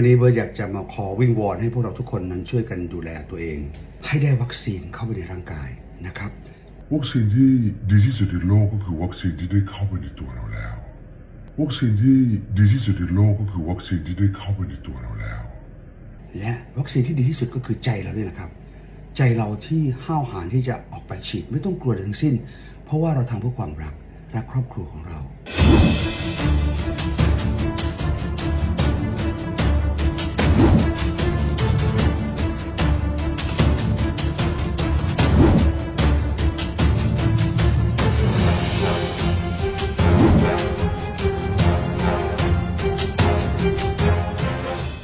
วันนี้เบิร์ดอยากจะมาขอวิงวอนให้พวกเราทุกคนนั้นช่วยกันดูแลตัวเอง ให้ได้วัคซีนเข้าไปในร่างกายนะครับ วัคซีนที่ดีที่สุดในโลกก็คือวัคซีนที่ได้เข้าไปในตัวเราแล้ว วัคซีนที่ดีที่สุดในโลกก็คือวัคซีนที่ได้เข้าไปในตัวเราแล้ว และวัคซีนที่ดีที่สุดก็คือใจเราด้วยนะครับ ใจเราที่ห้าวหาญที่จะออกไปฉีดไม่ต้องกลัวอะไรทั้งสิ้น เพราะว่าเราทำเพื่อความรักรักครอบครัวของเรา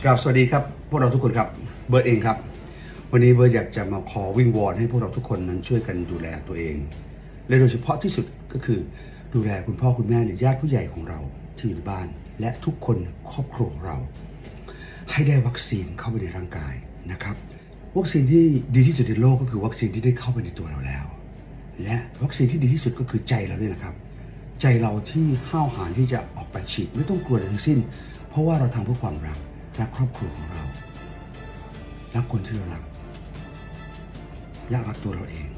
กราบสวัสดีครับพวกเราทุกคนครับเบิร์ดเองครับ วันนี้เบิร์ดอยากจะมาขอวิงวอนให้พวกเราทุกคนนั้นช่วยกันดูแลตัวเอง และโดยเฉพาะที่สุดก็คือดูแลคุณพ่อคุณแม่หรือญาติผู้ใหญ่ของเราที่อยู่ในบ้าน และทุกคนครอบครัวเรา ให้ได้วัคซีนเข้าไปในร่างกายนะครับวัคซีนที่ดีที่สุดในโลกก็คือวัคซีนที่ได้เข้าไปในตัวเราแล้ว และวัคซีนที่ดีที่สุดก็คือใจเราด้วยนะครับใจเราที่ห้าวหาญที่จะออกไปฉีดไม่ต้องกลัวอะไรทั้งสิ้น เพราะว่าเราทำเพื่อความรัก รักครอบครัวของเรา รักคนที่เรารักและรักตัวเราเอง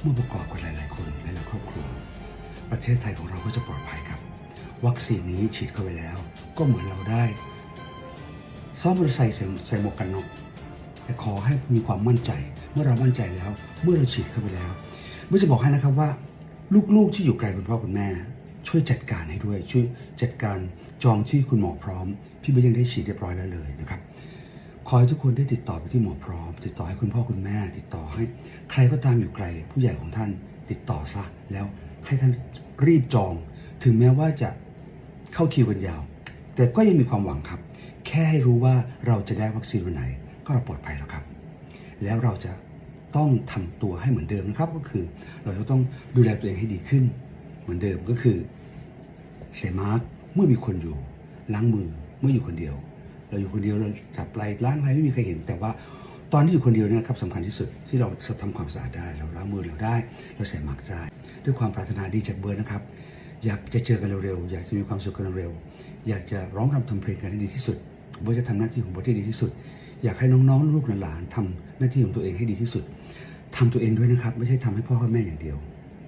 เมื่อประกอบกับหลาย ๆ คนหลายๆครอบครัว ประเทศไทยของเราก็จะปลอดภัยครับ วัคซีนนี้ฉีดเข้าไปแล้ว ก็เหมือนเราได้ ซ้อมมอเตอร์ไซค์ใส่ใส่หมวกกันน็อกแต่ขอให้มีความมั่นใจ เมื่อเรามั่นใจแล้ว เมื่อเราฉีดเข้าไปแล้วเมื่อจะบอกให้นะครับว่า ลูก ๆ ที่อยู่ไกลคุณพ่อคุณแม่ ช่วยจัดการให้ด้วย ช่วยจัดการจองที่คุณหมอพร้อม พี่เบย์ยังได้ฉีดเรียบร้อยแล้วเลยนะครับขอให้ทุกคนได้ติดต่อไปที่หมอพร้อม ติดต่อให้คุณพ่อคุณแม่ ติดต่อให้ ใครก็ตามอยู่ไกล ผู้ใหญ่ของท่านติดต่อซะแล้วให้ท่านรีบจอง ถึงแม้ว่าจะเข้าคิวกันยาว แต่ก็ยังมีความหวังครับ แค่ให้รู้ว่าเราจะได้วัคซีนวันไหน ก็เราปลอดภัยแล้วครับ แล้วเราจะต้องทำตัวให้เหมือนเดิมนะครับก็คือ เราจะต้องดูแลตัวเองให้ดีขึ้น เหมือนเดิมก็คือ ใส่มาสก์เมื่อมีคนอยู่ล้างมือเมื่ออยู่คนเดียว เราอยู่คนเดียวเราจับไหลล้างอะไรไม่มีใครเห็น แต่ว่าตอนที่อยู่คนเดียวเนี่ยนะครับสำคัญที่สุดที่เราจะทำความสะอาดได้เราล้างมือเราได้ เราใส่มาสก์ได้ด้วยความปรารถนาดีจากเบิร์ดนะครับ อยากจะเจอกันเร็วๆอยากจะมีความสุขกันเร็วๆอยากจะร้องรำทำเพลงกันให้ดีที่สุดเบิร์ดจะทำหน้าที่ของเบิร์ดที่ดีที่สุด อยากให้น้องๆลูกหลานๆทำหน้าที่ของตัวเองให้ดีที่สุดทำตัวเองด้วยนะครับ ไม่ใช่ทำให้พ่อกับแม่อย่างเดียว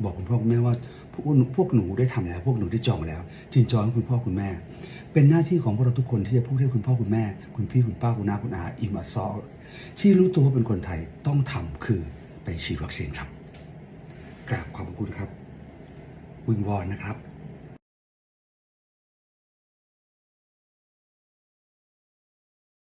บอกคุณพ่อคุณแม่ว่าพวกหนูพวกหนูได้ทำแล้ว พวกหนูได้จองแล้วจินจองคุณพ่อคุณแม่ เป็นหน้าที่ของพวกเราทุกคนที่จะพูดให้คุณพ่อคุณแม่ คุณพี่คุณป้าคุณน้าคุณอาอิมอซอลที่รู้ตัวว่าเป็นคนไทยต้องทำคือไปฉีดวัคซีนครับกราบขอบคุณครับวิงวอนนะครับ